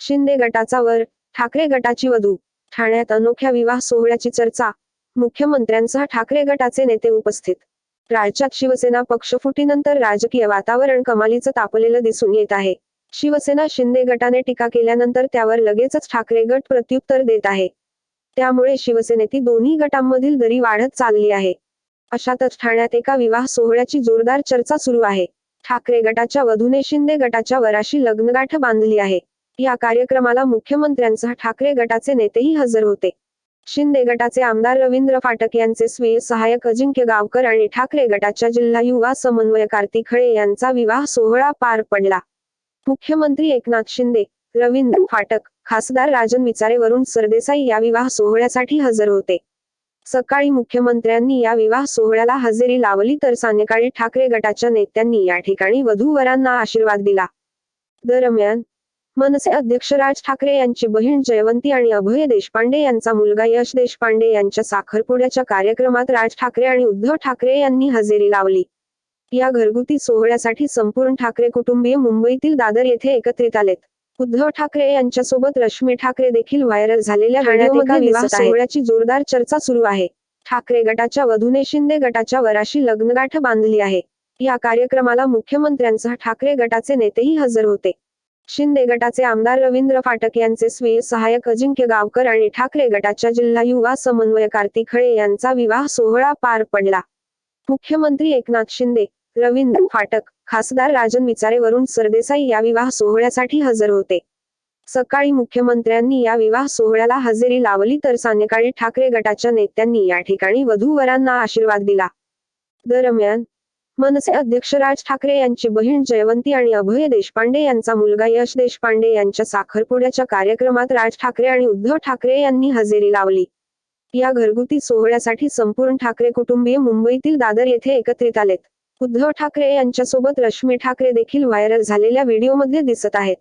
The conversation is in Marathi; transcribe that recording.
शिंदे गटाचा वर ठाकरे गटाची वधू ठाण्यात अनोख्या विवाह सोहळ्याची चर्चा मुख्यमंत्र्यांसह ठाकरे गटाचे नेते उपस्थित. राज्यात शिवसेना पक्षफुटीनंतर राजकीय वातावरण कमालीचं तापलेलं दिसून येत आहे. शिवसेना शिंदे गटाने टीका केल्यानंतर त्यावर लगेचच ठाकरे गट प्रत्युत्तर देत आहे. त्यामुळे शिवसेनेतील दोन्ही गटांमधील दरी वाढत चालली आहे. अशातच ठाण्यात एका विवाह सोहळ्याची जोरदार चर्चा सुरू आहे. ठाकरे गटाच्या वधूने शिंदे गटाच्या वराशी लग्नगाठ बांधली आहे. या कार्यक्रमाला मुख्यमंत्र्यांसह ठाकरे गटाचे नेतेही हजर होते. शिंदे गटाचे आमदार रवींद्र फाटक यांचे स्वीय सहाय्यक अजिंक्य गावकर आणि ठाकरे गटाच्या जिल्हा युवा समन्वय कार्तिक खळे यांचा विवाह सोहळा पार पडला. मुख्यमंत्री एकनाथ शिंदे रवींद्र फाटक खासदार राजन विचारे वरुण सरदेसाई या विवाह सोहळ्यासाठी हजर होते. सकाळी मुख्यमंत्र्यांनी या विवाह सोहळ्याला हजेरी लावली तर सायंकाळी ठाकरे गटाच्या नेत्यांनी या ठिकाणी वधूवरांना आशीर्वाद दिला. दरम्यान मनसे अध्यक्ष राज ठाकरे यांची बहीण जयवंती आणि अभय देशपांडे यांचा मुलगा यश देशपांडे यांच्या साखरपुड्याच्या कार्यक्रमात राज ठाकरे आणि उद्धव ठाकरे यांनी हजेरी लावली. या घरगुती सोहळ्यासाठी संपूर्ण ठाकरे कुटुंबीय मुंबईतील दादर येथे एकत्रित आलेत. उद्धव ठाकरे यांच्यासोबत रश्मी ठाकरे देखील व्हायरल झालेल्या विवाह सोहळ्याची जोरदार चर्चा सुरू आहे. ठाकरे गटाच्या वधूने शिंदे गटाच्या वराशी लग्नगाठ बांधली आहे. या कार्यक्रमाला मुख्यमंत्र्यांसह ठाकरे गटाचे नेतेही हजर होते. शिंदे गटाचे आमदार रवींद्र फाटक यांचे स्वीय सहायक अजिंक्य गावकर आणि ठाकरे गटाच्या जिल्हा युवा समन्वय कार्तिक खळे यांचा विवाह सोहळा पार पडला. मुख्यमंत्री एकनाथ शिंदे रवींद्र फाटक खासदार राजन विचारे वरुण सरदेसाई या विवाह सोहळ्यासाठी हजर होते. सकाळी मुख्यमंत्र्यांनी या विवाह सोहळ्याला हजेरी लावली तर सायंकाळी ठाकरे गटाच्या नेत्यांनी या ठिकाणी वधूवरांना आशीर्वाद दिला. दरम्यान मनसे अध्यक्ष राज ठाकरे यांची बहीण जयवंती आणि अभय देशपांडे यांचा मुलगा यश देशपांडे यांच्या साखरपुड्याच्या कार्यक्रमात राज ठाकरे आणि उद्धव ठाकरे यांनी हजेरी लावली. या घरगुती सोहळ्यासाठी संपूर्ण ठाकरे कुटुंबीय मुंबईतील दादर येथे एकत्रित आलेत. उद्धव ठाकरे यांच्यासोबत रश्मी ठाकरे देखील व्हायरल झालेल्या व्हिडिओमध्ये दिसत आहेत.